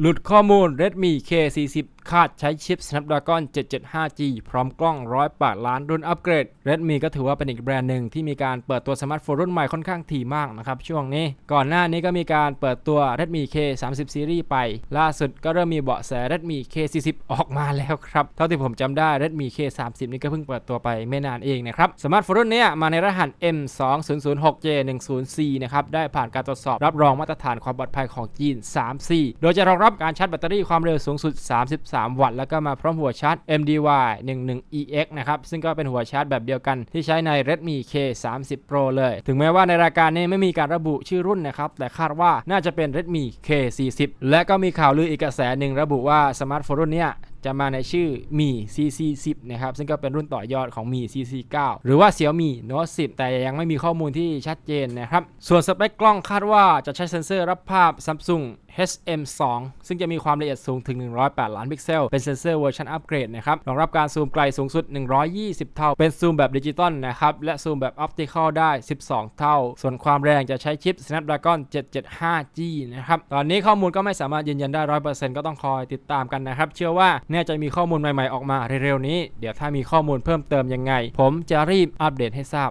หลุดข้อมูล Redmi K40 คาดใช้ชิป Snapdragon 775G พร้อมกล้อง108ล้านรุ่นอัปเกรด Redmi ก็ถือว่าเป็นอีกแบรนด์หนึ่งที่มีการเปิดตัวสมาร์ทโฟนรุ่นใหม่ค่อนข้างถี่มากนะครับช่วงนี้ ก่อนหน้านี้ก็มีการเปิดตัว Redmi K30 Series ไป ล่าสุดก็เริ่มมีเบาะแส Redmi K40 ออกมาแล้วครับ เท่าที่ผมจำได้ Redmi K30 นี่ก็เพิ่งเปิดตัวไปไม่นานเองนะครับสมาร์ทโฟนรุ่นนี้มาในรหัส M2006J10C นะครับได้ผ่านการตรวจสอบรับรองมาตรฐานความปลอดภัยของจีน 3C โดยจะรองรับการชาร์จแบตเตอรี่ความเร็วสูงสุด33วัตต์แล้วก็มาพร้อมหัวชาร์จ MDY 11EX นะครับ ซึ่งก็เป็นหัวชาร์จแบบเดียวกันที่ใช้ใน Redmi K30 Pro เลย ถึงแม้ว่าในรายการนี้ไม่มีการระบุชื่อรุ่นนะครับ แต่คาดว่าน่าจะเป็น Redmi K40 และก็มีข่าวลืออีกกระแสหนึ่งระบุว่าสมาร์ทโฟนรุ่นเนี้ยจะมาในชื่อ Mi CC10 นะครับ ซึ่งก็เป็นรุ่นต่อยอดของ Mi CC9 หรือว่า Xiaomi Note 10 แต่ยังไม่มีข้อมูลที่ชัดเจนนะครับ ส่วนสเปคกล้องคาดว่าจะใช้เซ็นเซอร์รับภาพ Samsung HM2 ซึ่งจะมีความละเอียดสูงถึง 108 ล้านพิกเซล เป็นเซนเซอร์เวอร์ชันอัปเกรดนะครับ รองรับการซูมไกลสูงสุด 120 เท่า เป็นซูมแบบดิจิตอลนะครับ และซูมแบบออปติคอลได้ 12 เท่า ส่วนความแรงจะใช้ชิป Snapdragon 775G นะครับ ตอนนี้ข้อมูลก็ไม่สามารถยืนยันได้ 100%ก็ต้องคอยติดตามกันนะครับ เชื่อว่าเนี่ยจะมีข้อมูลใหม่ๆออกมาเร็วๆนี้ เดี๋ยวถ้ามีข้อมูลเพิ่มเติมยังไง ผมจะรีบอัปเดตให้ทราบ